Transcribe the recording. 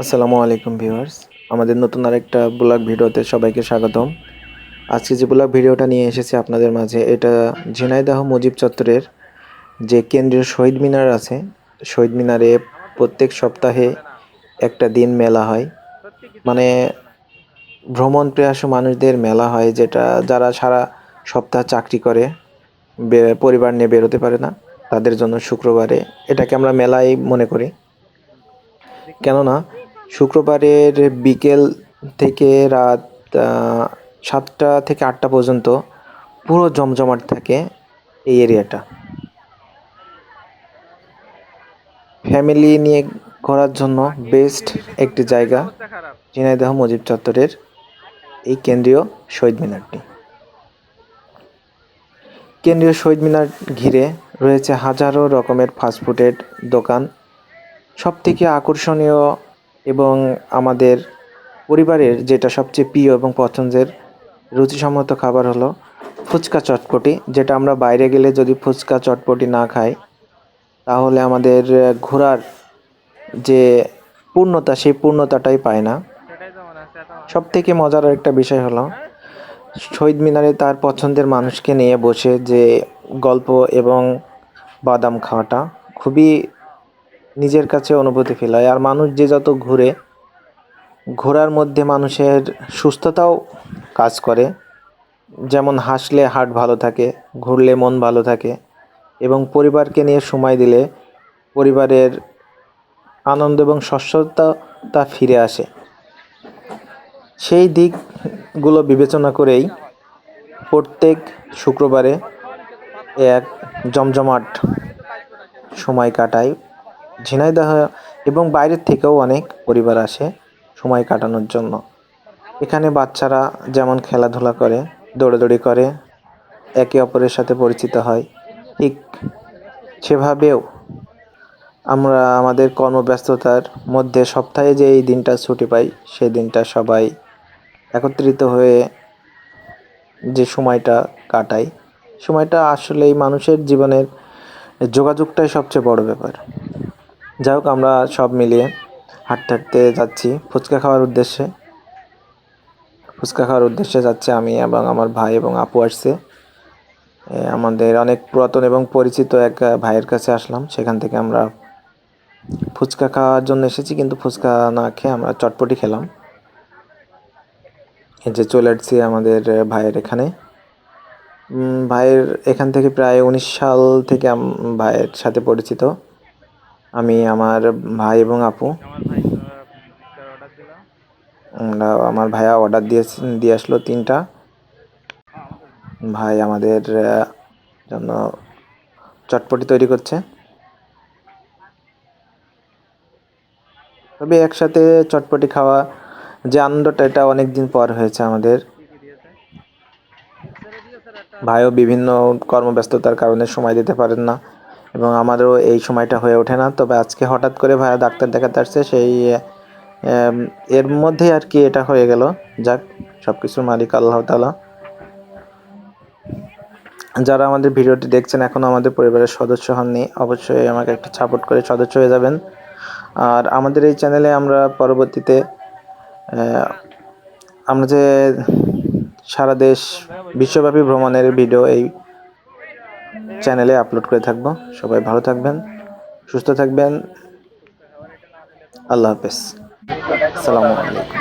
আসসালামু আলাইকুম ভিউয়ার্স। আমাদের নতুন আরেকটা ব্লগ ভিডিওতে সবাইকে স্বাগতম। আজকে যে ব্লগ ভিডিওটা নিয়ে এসেছি আপনাদের মাঝে, এটা ঝিনাইদাহ মুজিব চত্বরের যে কেন্দ্রীয় শহীদ মিনার আছে, শহীদ মিনারে প্রত্যেক সপ্তাহে একটা দিন মেলা হয়। মানে ভ্রমণ প্রিয়াসু মানুষদের মেলা হয় যেটা যারা সারা সপ্তাহ চাকরি করে পরিবার নিয়ে বেরোতে পারে না, তাদের জন্য শুক্রবারে। এটাকে আমরা মেলাই মনে করি। কেননা শুক্রবারের বিকেল থেকে রাত সাতটা থেকে আটটা পর্যন্ত পুরো জমজমাট থাকে এই এরিয়াটা। ফ্যামিলি নিয়ে ঘোরার জন্য বেস্ট একটি জায়গা, ঝিনাইদহ মুজিব চত্বরের এই কেন্দ্রীয় শহীদ মিনারটি। কেন্দ্রীয় শহীদ মিনার ঘিরে রয়েছে হাজারো রকমের ফাস্টফুডের দোকান। সব থেকে আকর্ষণীয় এবং আমাদের পরিবারের যেটা সবচেয়ে প্রিয় এবং পছন্দের রুচিসম্মত খাবার হলো ফুচকা চটপটি, যেটা আমরা বাইরে গেলে যদি ফুচকা চটপটি না খাই, তাহলে আমাদের ঘোরার যে পূর্ণতা, সেই পূর্ণতাটাই পায় না। সব থেকে মজার একটা বিষয় হলো, শহীদ মিনারে তার পছন্দের মানুষকে নিয়ে বসে যে গল্প এবং বাদাম খাওয়াটা খুবই নিজের কাছে অনুভূতি ফিল হয়। আর মানুষ যে যত ঘুরে, ঘোরার মধ্যে মানুষের সুস্থতাও কাজ করে। যেমন হাসলে হার্ট ভালো থাকে, ঘুরলে মন ভালো থাকে এবং পরিবারকে নিয়ে সময় দিলে পরিবারের আনন্দ এবং স্বচ্ছতা তা ফিরে আসে। সেই দিকগুলো বিবেচনা করেই প্রত্যেক শুক্রবারে এক জমজমাট সময় কাটায় ঝিনাইদহ এবং বাইরের থেকেও অনেক পরিবার আসে সময় কাটানোর জন্য। এখানে বাচ্চারা যেমন খেলাধুলা করে, দৌড়াদৌড়ি করে, একে অপরের সাথে পরিচিত হয়। ঠিক সেভাবেও আমরা আমাদের কর্মব্যস্ততার মধ্যে সপ্তাহে যে এই দিনটা ছুটি পাই, সেই দিনটা সবাই একত্রিত হয়ে যে সময়টা কাটাই, সময়টা আসলেই মানুষের জীবনের যোগাযোগটাই সবচেয়ে বড় ব্যাপার। যাই হোক, আমরা সব মিলিয়ে হাঁটতে হাঁটতে যাচ্ছি ফুচকা খাওয়ার উদ্দেশ্যে। ফুচকা খাওয়ার উদ্দেশ্যে যাচ্ছে আমি এবং আমার ভাই এবং আপু আসছে। আমাদের অনেক পুরাতন এবং পরিচিত এক ভাইয়ের কাছে আসলাম। সেখান থেকে আমরা ফুচকা খাওয়ার জন্য এসেছি, কিন্তু ফুচকা না খেয়ে আমরা চটপটি খেলাম। এই যে চলে আসছি আমাদের ভাইয়ের এখানে। ভাইয়ের এখান থেকে প্রায় উনিশ সাল থেকে ভাইয়ের সাথে পরিচিত। আমি আমার ভাই এবং আপু। আমরা, আমার ভাইয়া অর্ডার দিয়ে দিয়ে আসলো তিনটা। ভাই আমাদের জন্য চটপটি তৈরি করছে। তবে একসাথে চটপটি খাওয়া যে আনন্দটা, এটা অনেক দিন পর হয়েছে আমাদের। ভাইও বিভিন্ন কর্মব্যস্ততার কারণে সময় দিতে পারেন না এবং আমারও এই সময়টা হয়ে ওঠে না। তবে আজকে হঠাৎ করে ভাইয়া ডাক্তার দেখাতে আসছে, সেই এর মধ্যেই আর কি এটা হয়ে গেল। যাক সব কিছুর মালিক আল্লাহ তালা যারা আমাদের ভিডিওটি দেখছেন এখনও আমাদের পরিবারের সদস্য হননি, অবশ্যই আমাকে একটা সাপোর্ট করে সদস্য হয়ে যাবেন। আর আমাদের এই চ্যানেলে আমরা পরবর্তীতে আমরা যে সারা দেশ বিশ্বব্যাপী ভ্রমণের ভিডিও এই চ্যানেলে আপলোড করে থাকব। সবাই ভালো থাকবেন, সুস্থ থাকবেন। আল্লাহ হাফেজ। সালামু আলাইকুম।